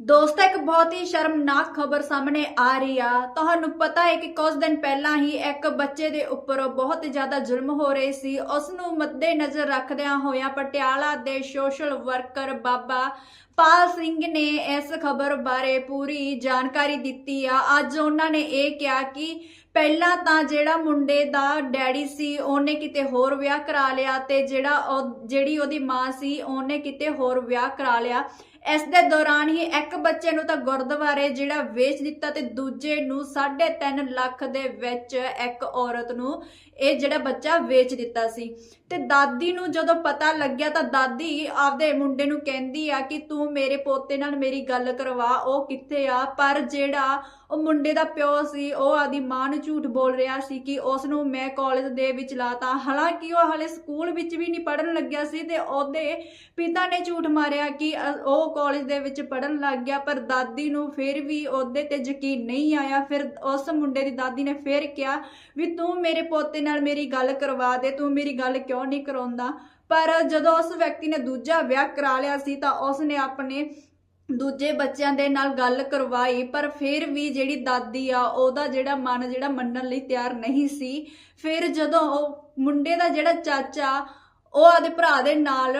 ਦੋਸਤੋ, ਇੱਕ ਬਹੁਤ ਹੀ ਸ਼ਰਮਨਾਕ ਖਬਰ ਸਾਹਮਣੇ ਆ ਰਹੀ ਆ। ਤੁਹਾਨੂੰ ਪਤਾ ਹੈ ਕਿ ਕੁਝ ਦਿਨ ਪਹਿਲਾਂ ਹੀ ਇੱਕ ਬੱਚੇ ਦੇ ਉੱਪਰ ਬਹੁਤ ਜ਼ਿਆਦਾ ਜ਼ੁਲਮ ਹੋ ਰਹੇ ਸੀ। ਉਸ ਨੂੰ ਮੱਦੇ ਨਜ਼ਰ ਰੱਖਦਿਆਂ ਹੋਇਆਂ ਪਟਿਆਲਾ ਦੇ ਸੋਸ਼ਲ ਵਰਕਰ ਬਾਬਾ ਪਾਲ ਸਿੰਘ ਨੇ ਇਸ ਖਬਰ ਬਾਰੇ ਪੂਰੀ ਜਾਣਕਾਰੀ ਦਿੱਤੀ ਆ। ਅੱਜ ਉਹਨਾਂ ਨੇ ਇਹ ਕਿਹਾ ਕਿ ਪਹਿਲਾਂ ਤਾਂ ਜਿਹੜਾ ਮੁੰਡੇ ਦਾ ਡੈਡੀ ਸੀ, ਉਹਨੇ ਕਿਤੇ ਹੋਰ ਵਿਆਹ ਕਰਾ ਲਿਆ ਤੇ ਜਿਹੜਾ ਉਹ, ਜਿਹੜੀ ਉਹਦੀ ਮਾਂ ਸੀ, ਉਹਨੇ ਕਿਤੇ ਹੋਰ ਵਿਆਹ ਕਰਾ ਲਿਆ। ਇਸ ਦੇ ਦੌਰਾਨ ਹੀ ਇੱਕ ਬੱਚੇ ਨੂੰ ਤਾਂ ਗੁਰਦੁਆਰੇ ਜਿਹੜਾ ਵੇਚ ਦਿੱਤਾ ਤੇ ਦੂਜੇ ਨੂੰ 3.5 ਲੱਖ ਦੇ ਵਿੱਚ ਇੱਕ ਔਰਤ ਨੂੰ ਇਹ ਜਿਹੜਾ ਬੱਚਾ ਵੇਚ ਦਿੱਤਾ ਸੀ। ਤੇ ਦਾਦੀ ਨੂੰ ਜਦੋਂ ਪਤਾ ਲੱਗਿਆ ਤਾਂ ਦਾਦੀ ਆਪਦੇ ਮੁੰਡੇ ਨੂੰ ਕਹਿੰਦੀ ਆ ਕਿ ਤੂੰ ਮੇਰੇ ਪੋਤੇ ਨਾਲ ਮੇਰੀ ਗੱਲ ਕਰਵਾ, ਉਹ ਕਿੱਥੇ ਆ? ਪਰ ਜਿਹੜਾ ਉਹ ਮੁੰਡੇ ਦਾ ਪਿਓ ਸੀ, ਉਹ ਆਦੀ ਮਾਂ ਨੂੰ ਝੂਠ ਬੋਲ ਰਿਹਾ ਸੀ ਕਿ ਉਸ ਨੂੰ ਮੈਂ ਕਾਲਜ ਦੇ ਵਿੱਚ ਲਾਤਾ। ਹਾਲਾਂਕਿ ਉਹ ਹਲੇ ਸਕੂਲ ਵਿੱਚ ਵੀ ਨਹੀਂ ਪੜਨ ਲੱਗਿਆ ਸੀ ਤੇ ਉਹਦੇ ਪਿਤਾ ਨੇ ਝੂਠ ਮਾਰਿਆ ਕਿ ਉਹ ਕਾਲਜ ਦੇ ਵਿੱਚ ਪੜਨ ਲੱਗ ਗਿਆ, ਪਰ ਦਾਦੀ ਨੂੰ ਫਿਰ ਵੀ ਉਹਦੇ ਤੇ ਯਕੀਨ ਨਹੀਂ ਆਇਆ। ਫਿਰ ਉਸ ਮੁੰਡੇ ਦੀ ਦਾਦੀ ਨੇ ਫਿਰ ਕਿਹਾ ਵੀ ਤੂੰ ਮੇਰੇ ਪੋਤੇ ਨਾਲ ਮੇਰੀ ਗੱਲ ਕਰਵਾ ਦੇ, ਤੂੰ ਮੇਰੀ ਗੱਲ ਕਿਉਂ ਨਹੀਂ ਕਰਾਉਂਦਾ? ਪਰ ਜਦੋਂ ਉਸ ਵਿਅਕਤੀ ਨੇ ਦੂਜਾ ਵਿਆਹ ਕਰਾ ਲਿਆ ਸੀ ਤਾਂ ਉਸ ਨੇ ਆਪਣੇ ਦੂਜੇ ਬੱਚਿਆਂ ਦੇ ਨਾਲ ਗੱਲ ਕਰਵਾਈ, ਪਰ ਫਿਰ ਵੀ ਜਿਹੜੀ ਦਾਦੀ ਆ, ਉਹਦਾ ਜਿਹੜਾ ਮਨ, ਜਿਹੜਾ ਮੰਨਣ ਲਈ ਤਿਆਰ ਨਹੀਂ ਸੀ। ਫਿਰ ਜਦੋਂ ਉਹ ਮੁੰਡੇ ਦਾ ਜਿਹੜਾ ਚਾਚਾ, ਉਹ ਆਦੇ ਭਰਾ ਦੇ ਨਾਲ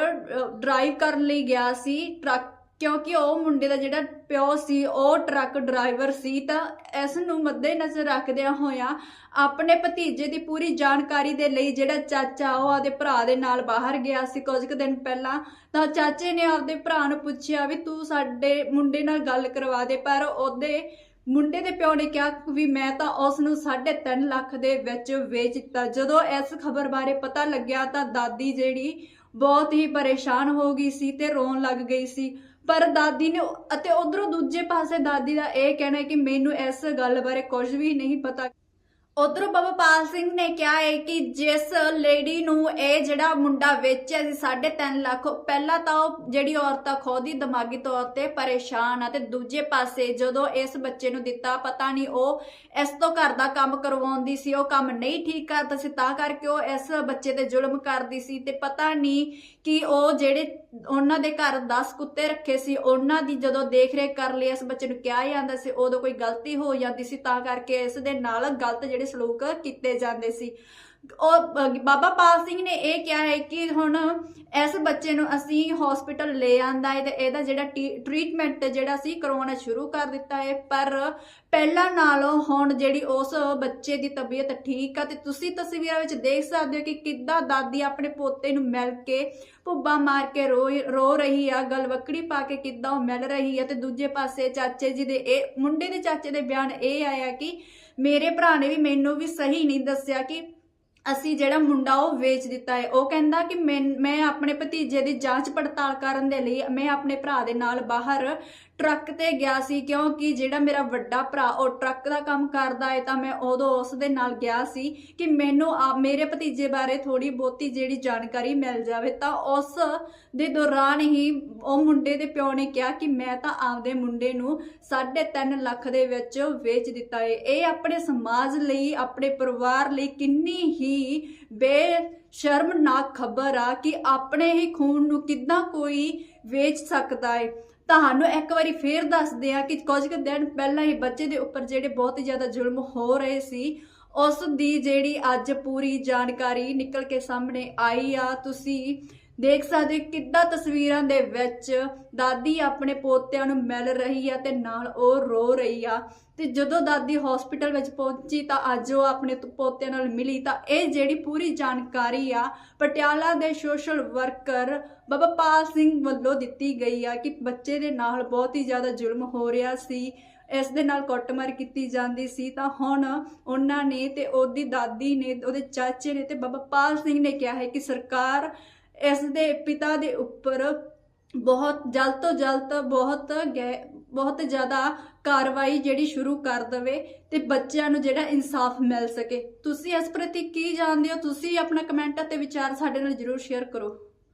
ਡਰਾਈਵ ਕਰਨ ਲਈ ਗਿਆ ਸੀ, ਟਰੱਕ ਕਿਉਂਕਿ ਉਹ ਮੁੰਡੇ ਦਾ ਜਿਹੜਾ ਪਿਓ ਸੀ, ਉਹ ਟਰੱਕ ਡਰਾਈਵਰ ਸੀ, ਤਾਂ ਇਸ ਨੂੰ ਮੱਦੇ ਰੱਖਦਿਆਂ ਹੋਇਆਂ ਆਪਣੇ ਭਤੀਜੇ ਦੀ ਪੂਰੀ ਜਾਣਕਾਰੀ ਦੇ ਲਈ ਜਿਹੜਾ ਚਾਚਾ, ਉਹ ਆਦੇ ਭਰਾ ਦੇ ਨਾਲ ਬਾਹਰ ਗਿਆ ਸੀ ਕੁਝ ਕੁ ਦਿਨ ਪਹਿਲਾਂ। ਤਾਂ ਚਾਚੇ ਨੇ ਆਪਦੇ ਭਰਾ ਨੂੰ ਪੁੱਛਿਆ ਵੀ ਤੂੰ ਸਾਡੇ ਮੁੰਡੇ ਨਾਲ ਗੱਲ ਕਰਵਾ ਦੇ, ਪਰ ਉਹਦੇ ਮੁੰਡੇ ਦੇ ਪਿਓ ਨੇ ਕਿਹਾ ਵੀ ਮੈਂ ਤਾਂ ਉਸ ਨੂੰ 3.5 ਲੱਖ ਦੇ ਵਿੱਚ ਵੇਚ ਦਿੱਤਾ। ਜਦੋਂ ਇਸ ਖਬਰ ਬਾਰੇ ਪਤਾ ਲੱਗਿਆ ਤਾਂ ਦਾਦੀ ਜਿਹੜੀ ਬਹੁਤ ਹੀ ਪਰੇਸ਼ਾਨ ਹੋ ਗਈ ਸੀ ਤੇ ਰੋਣ ਲੱਗ ਗਈ ਸੀ। ਪਰ ਦਾਦੀ ਨੇ ਅਤੇ ਉਧਰੋਂ ਦੂਜੇ ਪਾਸੇ ਦਾਦੀ ਦਾ ਇਹ ਕਹਿਣਾ ਹੈ ਕਿ ਮੈਨੂੰ ਇਸ ਗੱਲ ਬਾਰੇ ਕੁਝ ਵੀ ਨਹੀਂ ਪਤਾ। ਉਧਰੋਂ ਬਾਬਾ ਪਾਲ ਸਿੰਘ ਨੇ ਕਿਹਾ ਹੈ ਕਿ ਜਿਸ ਲੇਡੀ ਨੂੰ ਇਹ ਜਿਹੜਾ ਮੁੰਡਾ ਵੇਚਿਆ ਸੀ 3.5 ਲੱਖ ਪਹਿਲਾਂ ਤਾਂ ਉਹ ਜਿਹੜੀ ਔਰਤ ਆ, ਖੁਦ ਹੀ ਦਿਮਾਗੀ ਤੌਰ ਤੇ ਪਰੇਸ਼ਾਨ ਆ ਤੇ ਦੂਜੇ ਪਾਸੇ ਜਦੋਂ ਇਸ ਬੱਚੇ ਨੂੰ ਦਿੱਤਾ, ਪਤਾ ਨਹੀਂ ਉਹ ਇਸ ਤੋਂ ਘਰ ਦਾ ਕੰਮ ਕਰਵਾਉਂਦੀ ਸੀ, ਉਹ ਕੰਮ ਨਹੀਂ ਠੀਕ ਕਰਦਾ ਸੀ, ਤਾਂ ਕਰਕੇ ਉਹ ਇਸ ਬੱਚੇ ਤੇ ਜ਼ੁਲਮ ਕਰਦੀ ਸੀ ਤੇ ਪਤਾ ਨਹੀਂ ਕਿ ਉਹ ਜਿਹੜੇ ਉਹਨਾਂ ਦੇ ਘਰ 10 ਕੁੱਤੇ ਰੱਖੇ ਸੀ, ਉਹਨਾਂ ਦੀ ਜਦੋਂ ਦੇਖ ਰੇਖ ਕਰ ਲਈ, ਇਸ ਬੱਚੇ ਨੂੰ ਕਿਹਾ ਜਾਂਦਾ ਸੀ, ਉਦੋਂ ਕੋਈ ਗਲਤੀ ਹੋ ਜਾਂਦੀ ਸੀ, ਤਾਂ ਕਰਕੇ ਇਸ ਦੇ ਨਾਲ ਗਲਤ ਜਿਹੜੇ ਸਲੂਕ ਕੀਤੇ ਜਾਂਦੇ ਸੀ। ਉਹ ਬਾਬਾ ਪਾਲ ਸਿੰਘ ਨੇ ਇਹ ਕਿਹਾ ਹੈ ਕਿ ਹੁਣ ਇਸ ਬੱਚੇ ਨੂੰ ਅਸੀਂ ਹਸਪੀਟਲ ਲੈ ਆਂਦਾ ਹੈ ਤੇ ਇਹਦਾ ਜਿਹੜਾ ਟ੍ਰੀਟਮੈਂਟ ਜਿਹੜਾ ਸੀ ਕਰਵਾਉਣਾ ਸ਼ੁਰੂ ਕਰ ਦਿੱਤਾ ਹੈ। ਪਰ ਪਹਿਲਾਂ ਨਾਲੋਂ ਹੁਣ ਜਿਹੜੀ ਉਸ ਬੱਚੇ ਦੀ ਤਬੀਅਤ ਠੀਕ ਆ ਤੇ ਤੁਸੀਂ ਤਸਵੀਰਾਂ ਵਿੱਚ ਦੇਖ ਸਕਦੇ ਹੋ ਕਿ ਕਿੱਦਾਂ ਦਾਦੀ ਆਪਣੇ ਪੋਤੇ ਨੂੰ ਮਿਲ ਕੇ ਭੁੱਬਾ ਮਾਰ ਕੇ ਰੋ ਰੋ ਰਹੀ ਆ ਗਲਵਕੜੀ ਪਾ ਕੇ ਕਿੱਦਾਂ ਉਹ ਮਿਲ ਰਹੀ ਆ ਤੇ ਦੂਜੇ ਪਾਸੇ ਚਾਚੇ ਜੀ ਦੇ ਇਹ, ਮੁੰਡੇ ਦੇ ਚਾਚੇ ਦੇ ਬਿਆਨ ਇਹ ਆਇਆ ਕਿ ਮੇਰੇ ਭਰਾ ਨੇ ਵੀ ਮੈਨੂੰ ਵੀ ਸਹੀ ਨਹੀਂ ਦੱਸਿਆ ਕਿ ਅਸੀਂ ਜਿਹੜਾ ਮੁੰਡਾ ਉਹ ਵੇਚ ਦਿੱਤਾ ਹੈ, ਉਹ ਕਹਿੰਦਾ ਕਿ ਮੈਂ ਮੈਂ ਆਪਣੇ ਭਤੀਜੇ ਦੀ ਜਾਂਚ ਪੜਤਾਲ ਕਰਨ ਦੇ ਲਈ ਮੈਂ ਆਪਣੇ ਭਰਾ ਦੇ ਨਾਲ ਬਾਹਰ ਟਰੱਕ ਤੇ ਗਿਆ ਸੀ, ਕਿਉਂਕਿ ਜਿਹੜਾ ਮੇਰਾ ਵੱਡਾ ਭਰਾ ਉਹ ਟਰੱਕ ਦਾ ਕੰਮ ਕਰਦਾ ਹੈ, ਤਾਂ ਮੈਂ ਉਦੋਂ ਉਸ ਦੇ ਨਾਲ ਗਿਆ ਸੀ ਕਿ ਮੈਨੂੰ ਆ ਮੇਰੇ ਭਤੀਜੇ ਬਾਰੇ ਥੋੜੀ ਬਹੁਤੀ ਜਿਹੜੀ ਜਾਣਕਾਰੀ ਮਿਲ ਜਾਵੇ, ਤਾਂ ਉਸ ਦੇ ਦੌਰਾਨ ਹੀ ਉਹ ਮੁੰਡੇ ਦੇ ਪਿਓ ਨੇ ਕਿਹਾ ਕਿ ਮੈਂ ਤਾਂ ਆਪਦੇ ਮੁੰਡੇ ਨੂੰ 3.5 ਲੱਖ ਦੇ ਵਿੱਚ ਵੇਚ ਦਿੱਤਾ ਹੈ। ਇਹ ਆਪਣੇ ਸਮਾਜ ਲਈ, ਆਪਣੇ ਪਰਿਵਾਰ ਲਈ ਕਿੰਨੀ ਹੀ ਬੇਸ਼ਰਮਨਾਕ ਖਬਰ ਆ ਕਿ ਆਪਣੇ ਹੀ ਖੂਨ ਨੂੰ ਕਿੱਦਾਂ ਕੋਈ ਵੇਚ ਸਕਦਾ ਹੈ ਤੁਹਾਨੂੰ ਇੱਕ ਵਾਰੀ ਫੇਰ ਦੱਸਦੇ ਆ ਕਿ ਕੁਝ ਕੁ ਦਿਨ ਪਹਿਲਾਂ ਹੀ ਬੱਚੇ ਦੇ ਉੱਪਰ ਜਿਹੜੇ ਬਹੁਤ ਹੀ ਜ਼ਿਆਦਾ ਜ਼ੁਲਮ ਹੋ ਰਹੇ ਸੀ, ਉਸ ਦੀ ਜਿਹੜੀ ਅੱਜ ਪੂਰੀ ਜਾਣਕਾਰੀ ਨਿਕਲ ਕੇ ਸਾਹਮਣੇ ਆਈ ਆ। ਤੁਸੀਂ ਦੇਖ ਸਕਦੇ ਹੋ ਕਿੱਦਾਂ ਤਸਵੀਰਾਂ ਦੇ ਵਿੱਚ ਦਾਦੀ ਆਪਣੇ ਪੋਤਿਆਂ ਨੂੰ ਮਿਲ ਰਹੀ ਆ ਤੇ ਨਾਲ ਉਹ ਰੋ ਰਹੀ ਆ। ਤੇ ਜਦੋਂ ਦਾਦੀ ਹਸਪੀਟਲ ਵਿੱਚ ਪਹੁੰਚੀ ਤਾਂ ਅੱਜ ਉਹ ਆਪਣੇ ਤ- ਪੋਤਿਆਂ ਨਾਲ ਮਿਲੀ ਤਾਂ ਇਹ ਜਿਹੜੀ ਪੂਰੀ ਜਾਣਕਾਰੀ ਆ, ਪਟਿਆਲਾ ਦੇ ਸੋਸ਼ਲ ਵਰਕਰ ਬਾਬਾ ਪਾਲ ਸਿੰਘ ਵੱਲੋਂ ਦਿੱਤੀ ਗਈ ਆ ਕਿ ਬੱਚੇ ਦੇ ਨਾਲ ਬਹੁਤ ਹੀ ਜ਼ਿਆਦਾ ਜ਼ੁਲਮ ਹੋ ਰਿਹਾ ਸੀ, ਇਸ ਦੇ ਨਾਲ ਕੁੱਟਮਾਰ ਕੀਤੀ ਜਾਂਦੀ ਸੀ ਤਾਂ ਹੁਣ ਉਹਨਾਂ ਨੇ ਤੇ ਉਹਦੀ ਦਾਦੀ ਨੇ, ਉਹਦੇ ਚਾਚੇ ਨੇ ਤੇ ਬਾਬਾ ਪਾਲ ਸਿੰਘ ਨੇ ਕਿਹਾ ਹੈ ਕਿ ਸਰਕਾਰ ਇਸ ਦੇ ਪਿਤਾ ਦੇ ਉੱਪਰ ਬਹੁਤ ਜਲਦ ਤੋਂ ਜਲਦ ਬਹੁਤ ਗੈ- ਬਹੁਤ ਜ਼ਿਆਦਾ ਕਾਰਵਾਈ ਜਿਹੜੀ ਸ਼ੁਰੂ ਕਰ ਦਵੇ ਤੇ ਬੱਚਿਆਂ ਨੂੰ ਜਿਹੜਾ ਇਨਸਾਫ ਮਿਲ ਸਕੇ। ਤੁਸੀਂ ਇਸ ਪ੍ਰਤੀ ਕੀ ਜਾਣਦੇ ਹੋ? ਤੁਸੀਂ ਆਪਣਾ ਕਮੈਂਟ ਅਤੇ ਵਿਚਾਰ ਸਾਡੇ ਨਾਲ ਜਰੂਰ ਸ਼ੇਅਰ ਕਰੋ।